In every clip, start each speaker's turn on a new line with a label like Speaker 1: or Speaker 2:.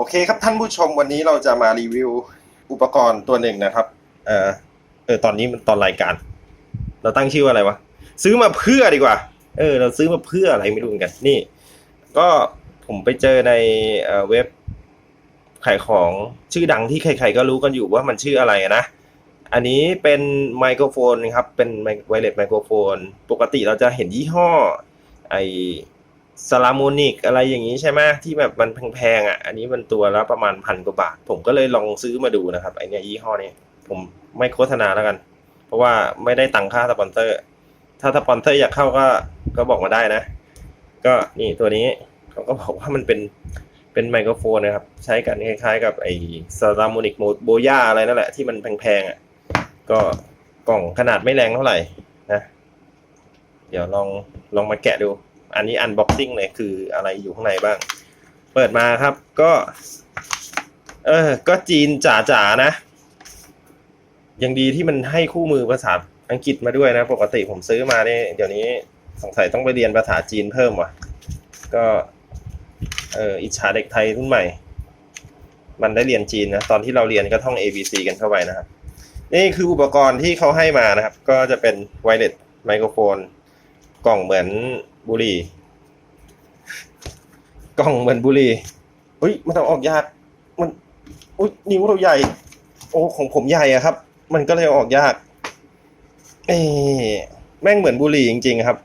Speaker 1: โอเคครับท่านผู้ชมวันนี้เราจะมารีวิวอุปกรณ์ตัวหนึ่งนะครับ เออเออตอนนี้มันตอนรายการ เราตั้งชื่อว่าอะไรวะ ซื้อมาเพื่อดีกว่า เออ เราซื้อมาเพื่ออะไรไม่รู้เหมือนกันนี่ ก็ผมไปเจอในเอเว็บขายของชื่อดังที่ใครๆก็รู้กันอยู่ว่ามันชื่ออะไรนะ อันนี้เป็นไมโครโฟนครับ เป็นไวเลสไมโครโฟน ปกติเราจะเห็นยี่ห้อไอ ซาลาโมนิกอะไรอย่างนี้ใช่ไหมที่แบบมันแพงๆอะ อันนี้มันตัวละประมาณพันกว่าบาท ผมก็เลยลองซื้อมาดูนะครับไอเนี้ยยี่ห้อนี้ผมไม่โฆษณาแล้วกัน เพราะว่าไม่ได้ตังค่าสปอนเซอร์ ถ้าสปอนเซอร์อยากเข้าก็ก็บอกมาได้นะ ก็นี่ตัวนี้เขาก็บอกว่ามันเป็นเป็นไมโครโฟนนะครับ ใช้กันคล้ายๆ กับไอซาลาโมนิกโบย่าอะไรนั่นแหละที่มันแพงๆอะก็กล่องขนาดไม่แรงเท่าไหร่นะ เดี๋ยวลองลองมาแกะดู อันนี้อันบ็อกซิ่งเลยคืออะไรอยู่ข้างในบ้าง เปิดมาครับก็ เออ ก็จีนจ๋าๆนะ ยังดีที่มันให้คู่มือภาษาอังกฤษมาด้วยนะ ปกติผมซื้อมาเนี่ยเดี๋ยวนี้สงสัยต้องไปเรียนภาษาจีนเพิ่มว่ะ ก็ เอออิจฉาเด็กไทยรุ่นใหม่ มันได้เรียนจีนนะ ตอนที่เราเรียนก็ท่อง A B C กันเข้าไปนะครับ นี่คืออุปกรณ์ที่เขาให้มานะครับ ก็จะเป็นไวเลสไมโครโฟน กล่องเหมือน บุหรี่กล่องเหมือนบุหรี่เฮ้ยมันต้อออกยาก มันอุ้ยนิ้วเราใหญ่ โอ้ของผมใหญ่อะครับ มันก็เลยออกยากเอ้แม่งเหมือนบุหรี่จริง ๆ ครับ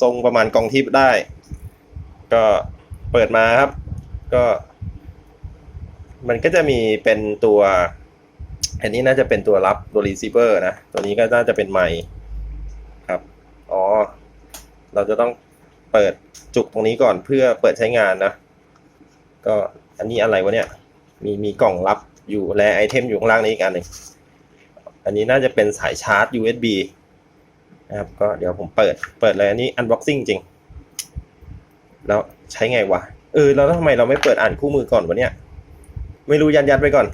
Speaker 1: ทรงประมาณกองทิพย์ได้ ก็เปิดมาครับ ก็ มันก็จะมีเป็นตัว อันนี้น่าจะเป็นตัวรับตัว receiver นะ ตัวนี้ก็น่าจะเป็นไมค์ครับ อ๋อ เราจะต้อง เปิดจุกตรงนี้ก่อนเพื่อเปิดใช้งานนะ ก็อันนี้อะไรวะเนี่ย มีมีกล่องรับอยู่และไอเทมอยู่ข้างล่างนี้อีกอันหนึ่งอันนี้น่าจะเป็นสายชาร์จ USB นะครับ ก็เดี๋ยวผมเปิด เปิดเลยอันนี้ unboxing จริง แล้วใช้ไงวะ เออ แล้วทำไมเราไม่เปิดอ่านคู่มือก่อนวะเนี่ย ไม่รู้ยันยัดไปก่อน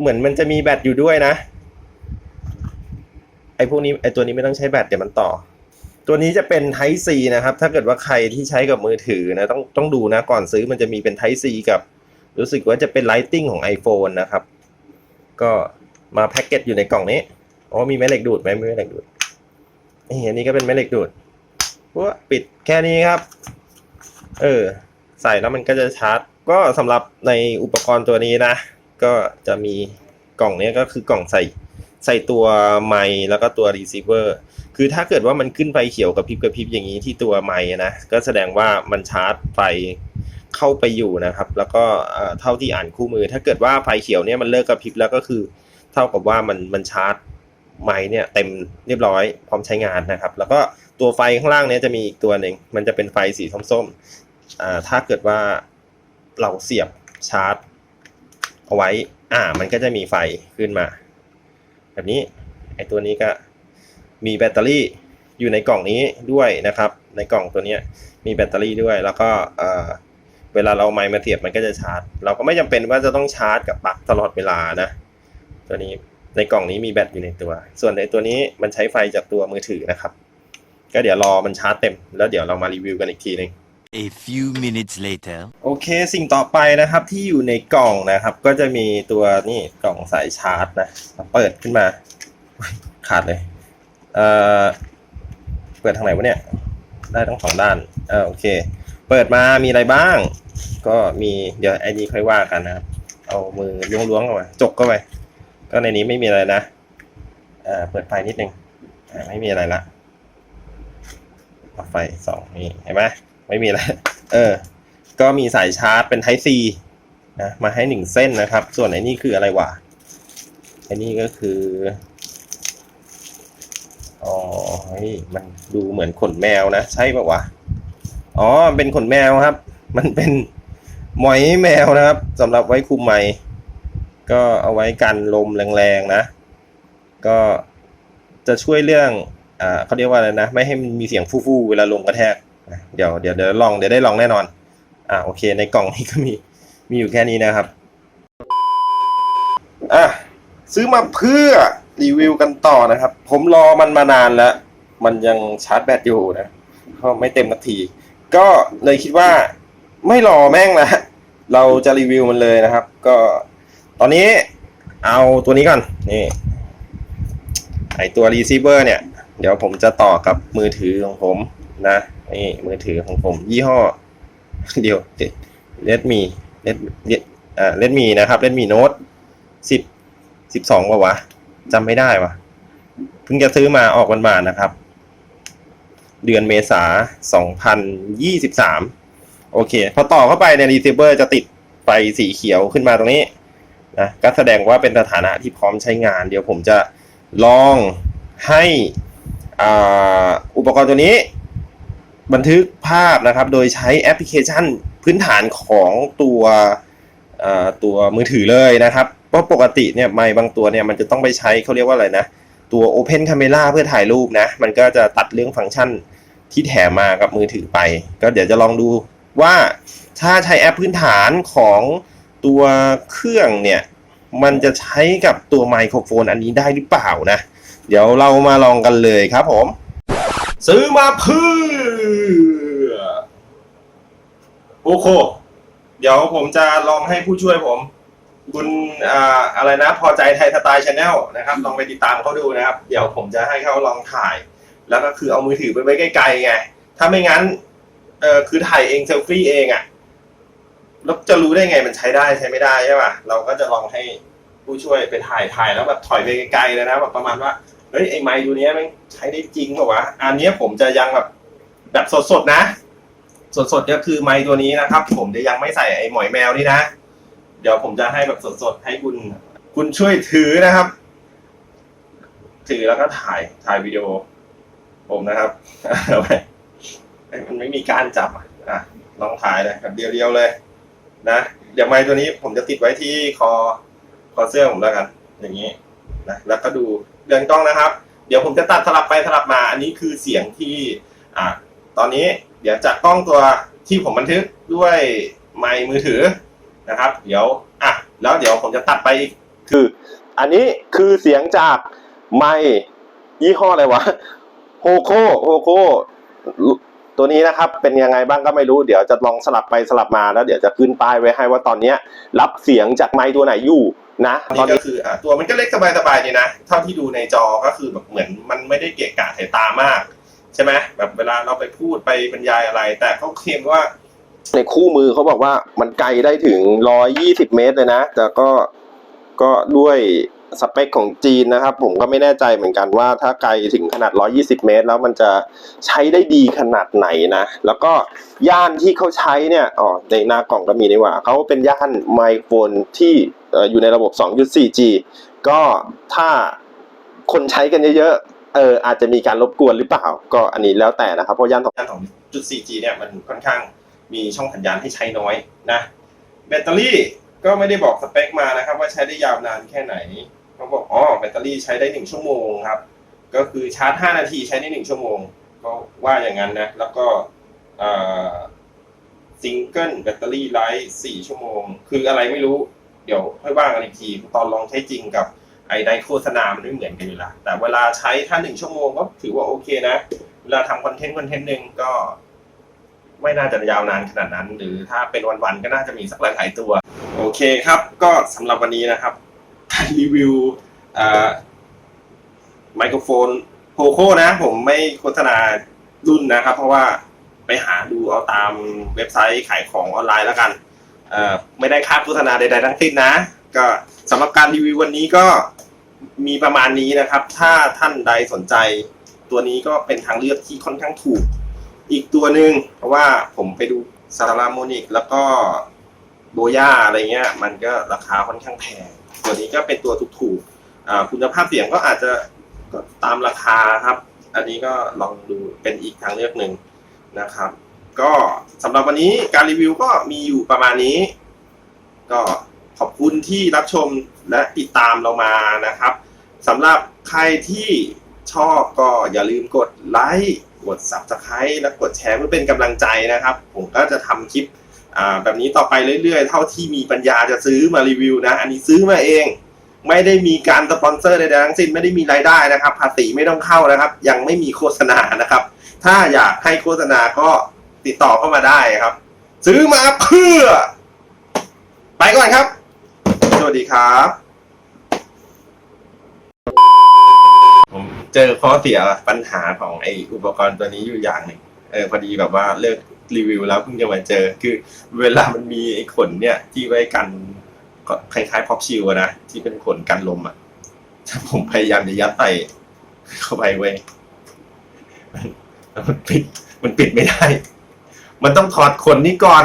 Speaker 1: เหมือนมันจะมีแบตอยู่ด้วยนะ ไอพวกนี้ ไอตัวนี้ไม่ต้องใช้แบตเดี๋ยวมันต่อ ตัวนี้จะเป็น Type C นะครับ ถ้าเกิดว่าใครที่ใช้กับมือถือนะต้องต้องดูนะก่อนซื้อมันจะมีเป็น Type C กับ รู้สึกว่าจะเป็น Lighting ของ iPhone นะครับ ก็มาแพ็กเกจอยู่ในกล่องนี้อ๋อมีแม่เหล็กดูดไหมม่แม่เหล็กดูดนี่อันนี้ก็เป็นแม่เหล็กดูดว่าปิดแค่นี้ครับ เออ ใส่แล้วมันก็จะชาร์จ ก็สำหรับในอุปกรณ์ตัวนี้นะ ก็จะมีกล่องนี้ก็คือกล่องใส่ใส่ตัวไมค์แล้วก็ตัวรีเซิเวอร์ คือถ้าเกิดว่ามันขึ้นไฟเขียวกับพริบกับพริบอย่างนี้ที่ตัวไมค์นะก็แสดงว่ามันชาร์จไฟเข้าไปอยู่นะครับ แล้วก็เท่าที่อ่านคู่มือ ถ้าเกิดว่าไฟเขียวเนี่ยมันเลิกกระพริบแล้วก็คือ เท่ากับว่ามันมันชาร์จไมค์เนี่ยเต็มเรียบร้อยพร้อมใช้งานนะครับ แล้วก็ตัวไฟข้างล่างเนี้ยจะมีอีกตัวหนึ่งมันจะเป็นไฟสีส้มๆอ่าถ้าเกิดว่าเราเสียบชาร์จเอาไว้ อ่า มันก็จะมีไฟขึ้นมา แบบนี้ ไอตัวนี้ก็ มีแบตเตอรี่อยู่ในกล่องนี้ด้วยนะครับ ในกล่องตัวเนี้ยมีแบตเตอรี่ด้วย แล้วก็เอ่อเวลาเราเอาไมค์มาเสียบมันก็จะชาร์จ เราก็ไม่จำเป็นว่าจะต้องชาร์จกับปลั๊กตลอดเวลานะ ตัวนี้ในกล่องนี้มีแบตอยู่ในตัว ส่วนในตัวนี้มันใช้ไฟจากตัวมือถือนะครับ ก็เดี๋ยวรอมันชาร์จเต็ม แล้วเดี๋ยวเรามารีวิวกันอีกทีหนึง
Speaker 2: A few minutes later.
Speaker 1: โอเคสิ่งต่อไปนะครับที่อยู่ในกล่องนะครับ ก็จะมีตัวนี่กล่องสายชาร์จนะ เปิดขึ้นมาอุ๊ยขาดเลย เอ่อเปิดทางไหนวะเนี่ย ได้ทั้งสองด้านเออโอเค เปิดมามีอะไรบ้าง ก็มีเดี๋ยวไอ้นี้ค่อยว่ากันนะครับ เอามือล้วงๆเข้ามาจกเข้าไปก็ในนี้ไม่มีอะไรนะอ่าเปิดไฟนิดนึงอ่าไม่มีอะไรละไฟสองนี่เห็นไหมไม่มีอะไรเออ ก็มีสายชาร์จเป็น Type C นะมาให้หนึ่งเส้นนะครับ ส่วนไอ้นี่คืออะไรวะไอ้นี่ก็คือ อ๋อเฮ้ยมันดูเหมือนขนแมวนะ ใช่ปะวะ อ๋อเป็นขนแมวครับ มันเป็นหมอยแมวนะครับสำหรับไว้คุมไมค์ก็เอาไว้กันลมแรงๆนะ ก็จะช่วยเรื่องอ่าเขาเรียกว่าอะไรนะ ไม่ให้มันมีเสียงฟู่ๆเวลาลงกระแทกเดี๋ยวเดี๋ยวเดี๋ยวลองเดี๋ยวได้ลองแน่นอน อ่าโอเค ในกล่องนี้ก็มีมีอยู่แค่นี้นะครับ อะซื้อมาเพื่อ รีวิวกันต่อนะครับ ผมรอมันมานานแล้ว มันยังชาร์จแบตอยู่นะก็ไม่เต็มนาที ก็เลยคิดว่าไม่รอแม่งละเราจะรีวิวมันเลยนะครับ ก็ตอนนี้เอาตัวนี้ก่อน นี่ไอตัว receiver เนี่ย เดี๋ยวผมจะต่อกับมือถือของผมนะ นี่มือถือของผม ยี่ห้อ เดียวเลดมีเลดอ่าเลดมีนะครับเลดมีโน้ตสิบสิบสองว่าวะ จำไม่ได้วะเพิ่งจะซื้อมาออกวันบานๆนะครับ เดือนเมษาสองพันยี่สิบสามโอเค พอต่อเข้าไปในรีเซเวอร์จะติดไฟสีเขียวขึ้นมาตรงนี้นะก็แสดงว่าเป็นสถานะที่พร้อมใช้งาน เดี๋ยวผมจะลองให้อ่าอุปกรณ์ตัวนี้ บันทึกภาพนะครับ โดยใช้แอปพลิเคชันพื้นฐานของตัวตัวมือถือเลยนะครับ เพราะปกติเนี่ยไมค์บางตัวเนี่ยมันจะต้องไปใช้เขาเรียกว่าอะไรนะ ตัว Open Camera เพื่อถ่ายรูปนะ มันก็จะตัดเรื่องฟังก์ชันที่แถมมากับมือถือไป ก็เดี๋ยวจะลองดูว่าถ้าใช้แอปพื้นฐานของตัวเครื่องเนี่ยมันจะใช้กับตัวไมโครโฟนอันนี้ได้หรือเปล่านะ เดี๋ยวเรามาลองกันเลยครับผม ซื้อมาเพื่อ โอโค เดี๋ยวผมจะลองให้ผู้ช่วยผม คุณอะไรนะพอใจไทยสไตล์ชาแนลนะครับลองไปติดตามเขาดูนะครับ เดี๋ยวผมจะให้เขาลองถ่าย แล้วก็คือเอามือถือไปไว้ใกล้ๆไง ถ้าไม่งั้นเออคือถ่ายเองเซลฟี่เองอะ่ะแล้วจะรู้ได้ไงมันใช้ได้ใช้ไม่ได้ใช่ป่ะเราก็จะลองให้ผู้ช่วยไปถ่ายถ่ายแล้วแบบถอยไปไกลๆเลยนะแบบประมาณว่าเฮ้ยไอ้ไมค์ตัวเนี้ยมันใช้ได้จริงเปล่าวะอันนี้ผมจะยังแบบแบบสดๆนะ สดๆก็คือไมค์ตัวนี้นะครับ ผมจะยังไม่ใส่ไอ้หมอยแมวนี่นะ เดี๋ยวผมจะให้แบบสดๆ ให้คุณ คุณช่วยถือนะครับ ถือแล้วก็ถ่ายถ่ายวิดีโอ ผมนะครับเอาไปเอ้ยมันไม่มีการจับอะลองถ่ายเลยแบบเดียวๆเลย นะเดี๋ยวไมค์ตัวนี้ผมจะติดไว้ที่คอคอเสื้อผมแล้วกัน อย่างนี้นะแล้วก็ดูเดือนกล้องนะครับ เดี๋ยวผมจะตัดสลับไปสลับมา อันนี้คือเสียงที่ อะตอนนี้เดี๋ยวจากกล้องตัวที่ผมบันทึกด้วยไมค์มือถือ นะครับ เดี๋ยวอะแล้วเดี๋ยวผมจะตัดไปคือ อันนี้คือเสียงจากไมค์ยี่ห้ออะไรวะโฮโคโฮโคตัวนี้นะครับเป็นยังไงบ้างก็ไม่รู้เดี๋ยวจะลองสลับไปสลับมาแล้วเดี๋ยวจะขึ้นป้ายไว้ให้ว่าตอนเนี้ยรับเสียงจากไมค์ตัวไหนอยู่นะตอนนี้ก็คืออะตัวมันก็เล็กสบายๆดีนะเท่าที่ดูในจอก็คือแบบเหมือนมันไม่ได้เกะกะสายตามาก ใช่ไหมแบบเวลาเราไปพูดไปบรรยายอะไร แต่เขาเคลมว่า ในคู่มือเขาบอกว่ามันไกลได้ถึง 120 เมตรเลยนะ แต่ก็ก็ด้วยสเปคของจีนนะครับ ผมก็ไม่แน่ใจเหมือนกันว่าถ้าไกลถึงขนาด 120 เมตร แล้วมันจะใช้ได้ดีขนาดไหนนะ แล้วก็ย่านที่เขาใช้เนี่ยอ๋อในหน้ากล่องก็มีนี่หว่าเขาเป็นย่านไมโครโฟนที่ออยู่ในระบบ 2.4G ก็ถ้าคนใช้กันเยอะๆ เอออาจจะมีการรบกวนหรือเปล่า ก็อันนี้แล้วแต่นะครับ เพราะย่านของย่านของ 2.4G เนี่ยมันค่อนข้าง มีช่องสัญญาณให้ใช้น้อยนะแบตเตอรี่ก็ไม่ได้บอกสเปคมานะครับ ว่าใช้ได้ยาวนานแค่ไหนเขาบอกอ๋อแบตเตอรี่ใช้ได้หนึ่งชั่วโมงครับก็คือชาร์จ 5 นาทีใช้ได้หนึ่งชั่วโมง ก็ว่าอย่างนั้นนะ แล้วก็ซิงเกิลแบตเตอรี่ไลท์4ชั่วโมง คืออะไรไม่รู้เดี๋ยวค่อยว่ากันอีกที ตอนลองใช้จริงกับไอ้ในโฆษณามันไม่เหมือนกันอยู่ละแต่เวลาใช้ถ้าหนึ่งชั่วโมงก็ถือว่าโอเคนะ เวลาทำคอนเทนต์คอนเทนต์หนึ่งก็ ไม่น่าจะยาวนานขนาดนั้น หรือถ้าเป็นวันๆก็น่าจะมีสักหลายๆตัว โอเคครับ ก็สำหรับวันนี้นะครับการรีวิวไมโครโฟนโพโคนะ ผมไม่โฆษณารุ่นนะครับ เพราะว่าไปหาดูเอาตามเว็บไซต์ขายของออนไลน์แล้วกันไม่ได้ค่าโฆษณาใดๆทั้งสิ้นนะ ก็สำหรับการรีวิววันนี้ก็มีประมาณนี้นะครับ ถ้าท่านใดสนใจ ตัวนี้ก็เป็นทางเลือกที่ค่อนข้างถูก อีกตัวหนึ่งเพราะว่าผมไปดูซาราโมนิกแล้วก็โบย่าอะไรเงี้ย มันก็ราคาค่อนข้างแพง ตัวนี้ก็เป็นตัวถูกๆคุณภาพเสียงก็อาจจะตามราคาครับ อันนี้ก็ลองดูเป็นอีกทางเลือกหนึ่งนะครับ ก็สำหรับวันนี้การรีวิวก็มีอยู่ประมาณนี้ ก็ขอบคุณที่รับชมและติดตามเรามานะครับสำหรับใครที่ชอบก็อย่าลืมกดไลค์ กด Subscribe และกดแชร์เพื่อเป็นกำลังใจนะครับ ผมก็จะทำคลิปแบบนี้ต่อไปเรื่อยๆ เท่าที่มีปัญญาจะซื้อมารีวิวนะ อันนี้ซื้อมาเอง ไม่ได้มีการสปอนเซอร์ใดๆทั้งสิ้นไม่ได้มีรายได้นะครับ ภาษีไม่ต้องเข้านะครับ ยังไม่มีโฆษณานะครับ ถ้าอยากให้โฆษณาก็ติดต่อเข้ามาได้ครับ ซื้อมาเพื่อ ไปก่อนครับ สวัสดีครับ ผม เจอข้อเสียปัญหาของไออุปกรณ์ตัวนี้อยู่อย่างหนึ่งเออพอดีแบบว่าเลิกรีวิวแล้วเพิ่งจะมาเจอ คือเวลามันมีไอ้ขนเนี่ย ที่ไว้กันคล้ายๆพอกชิลนะที่เป็นขนกันลมอะถ้าผมพยายามจะยัดใส่เข้าไปเว้ยมันปิด มันปิดไม่ได้ มันต้องถอดขนนี้ก่อน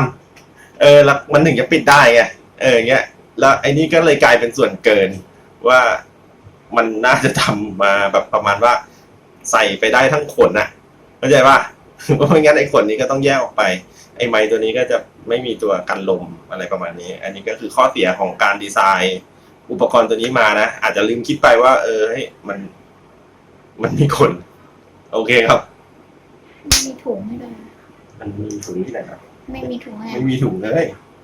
Speaker 1: เออแล้วมันถึงจะปิดได้ไงเอออย่างเงี้ย แล้วไอ้นี่ก็เลยกลายเป็นส่วนเกินว่า มันน่าจะทำมาแบบประมาณว่าใส่ไปได้ทั้งขนน่ะเข้าใจป่ะเพราะไม่งั้นไอ้ขนนี้ก็ต้องแยกออกไป ไอ้ไม้ตัวนี้ก็จะไม่มีตัวกันลมอะไรประมาณนี้ อันนี้ก็คือข้อเสียของการดีไซน์ อุปกรณ์ตัวนี้มานะ อาจจะลืมคิดไปว่า เออเฮ้ยมัน มันมีขนโอเคครับ
Speaker 3: ไม่มีถุงให้ด้วย
Speaker 1: มันมีถุงที่ไหนครับ
Speaker 3: ไม่มีถุงให้
Speaker 1: ไม่มีถุงเลย